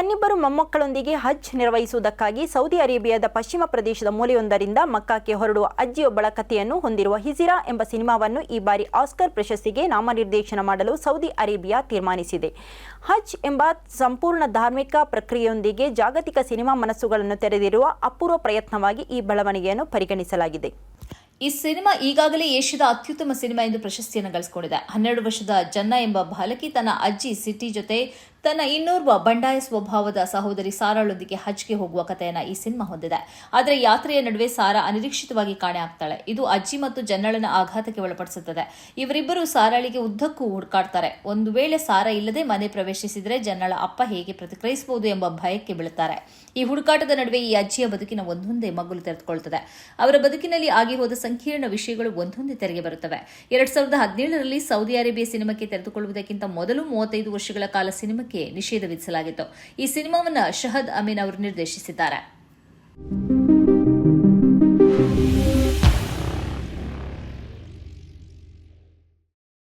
ತನ್ನಿಬ್ಬರು ಮೊಮ್ಮಕ್ಕಳೊಂದಿಗೆ ಹಜ್ ನಿರ್ವಹಿಸುವುದಕ್ಕಾಗಿ Saudi ಅರೇಬಿಯಾದ ಪಶ್ಚಿಮ ಪ್ರದೇಶದ ಮೂಲೆಯೊಂದರಿಂದ ಮಕ್ಕಾಕ್ಕೆ ಹೊರಡುವ ಅಜ್ಜಿಯೊಬ್ಬಳ ಕಥೆಯನ್ನು ಹೊಂದಿರುವ ಹಿಜಿರಾ ಎಂಬ ಸಿನಿಮಾವನ್ನು ಈ ಬಾರಿ ಆಸ್ಕರ್ ಪ್ರಶಸ್ತಿಗೆ ನಾಮನಿರ್ದೇಶನ ಮಾಡಲು ಸೌದಿ ಅರೇಬಿಯಾ ತೀರ್ಮಾನಿಸಿದೆ. ಹಜ್ ಎಂಬ ಸಂಪೂರ್ಣ ಧಾರ್ಮಿಕ ಪ್ರಕ್ರಿಯೆಯೊಂದಿಗೆ ಜಾಗತಿಕ ಸಿನಿಮಾ ಮನಸ್ಸುಗಳನ್ನು ತೆರೆದಿರುವ ಅಪೂರ್ವ ಪ್ರಯತ್ನವಾಗಿ ಈ ಬೆಳವಣಿಗೆಯನ್ನು ಪರಿಗಣಿಸಲಾಗಿದೆ. ಈ ಸಿನಿಮಾ ಈಗಾಗಲೇ ಏಷ್ಯಾದ ಅತ್ಯುತ್ತಮ ಸಿನಿಮಾ ಎಂದು ಪ್ರಶಸ್ತಿಯನ್ನು ಗಳಿಸಿಕೊಂಡಿದೆ. ಹನ್ನೆರಡು ವರ್ಷದ ಜನ್ನ ಎಂಬ ಬಾಲಕಿ ತನ್ನ ಅಜ್ಜಿ ಸಿಟಿ ಜೊತೆ ತನ್ನ ಇನ್ನೋರ್ವ ಬಂಡಾಯ ಸ್ವಭಾವದ ಸಹೋದರಿ ಸಾರಾಳೊಂದಿಗೆ ಹಜ್ಗೆ ಹೋಗುವ ಕಥೆಯನ್ನ ಈ ಸಿನಿಮಾ ಹೊಂದಿದೆ. ಆದರೆ ಯಾತ್ರೆಯ ನಡುವೆ ಸಾರಾ ಅನಿರೀಕ್ಷಿತವಾಗಿ ಕಾಣೆ ಆಗ್ತಾಳೆ. ಇದು ಅಜ್ಜಿ ಮತ್ತು ಜನ್ನಳನ ಆಘಾತಕ್ಕೆ ಒಳಪಡಿಸುತ್ತದೆ. ಇವರಿಬ್ಬರು ಸಾರಾಳಿಗೆ ಉದ್ದಕ್ಕೂ ಹುಡುಕಾಡ್ತಾರೆ. ಒಂದು ವೇಳೆ ಸಾರಾ ಇಲ್ಲದೆ ಮನೆ ಪ್ರವೇಶಿಸಿದರೆ ಜನ್ನಳ ಅಪ್ಪ ಹೇಗೆ ಪ್ರತಿಕ್ರಿಯಿಸಬಹುದು ಎಂಬ ಭಯಕ್ಕೆ ಬೀಳುತ್ತಾರೆ ಈ ಹುಡುಕಾಟದ ನಡುವೆ ಈ ಅಜ್ಜಿಯ ಬದುಕಿನ ಒಂದೊಂದೇ ಮಗುಲು ತೆರೆದುಕೊಳ್ಳುತ್ತದೆ ಅವರ ಬದುಕಿನಲ್ಲಿ ಆಗಿ ಹೋದ ಸಂಕೀರ್ಣ ವಿಷಯಗಳು ಒಂದೊಂದೇ ತೆರೆಗೆ ಬರುತ್ತವೆ. ಎರಡ್ ಸಾವಿರದ ಹದಿನೇಳರಲ್ಲಿ ಸೌದಿ ಅರೇಬಿಯಾ ಸಿನಿಮಾಕ್ಕೆ ತೆರೆದುಕೊಳ್ಳುವುದಕ್ಕಿಂತ ಮೊದಲು ಮೂವತ್ತೈದು ವರ್ಷಗಳ ಕಾಲ ಸಿನಿಮಾಕ್ಕೆ ನಿಷೇಧ ವಿಧಿಸಲಾಗಿತ್ತು ಈ ಸಿನಿಮಾವನ್ನು ಶಹದ್ ಅಮೀನ್ ಅವರು ನಿರ್ದೇಶಿಸಿದ್ದಾರೆ.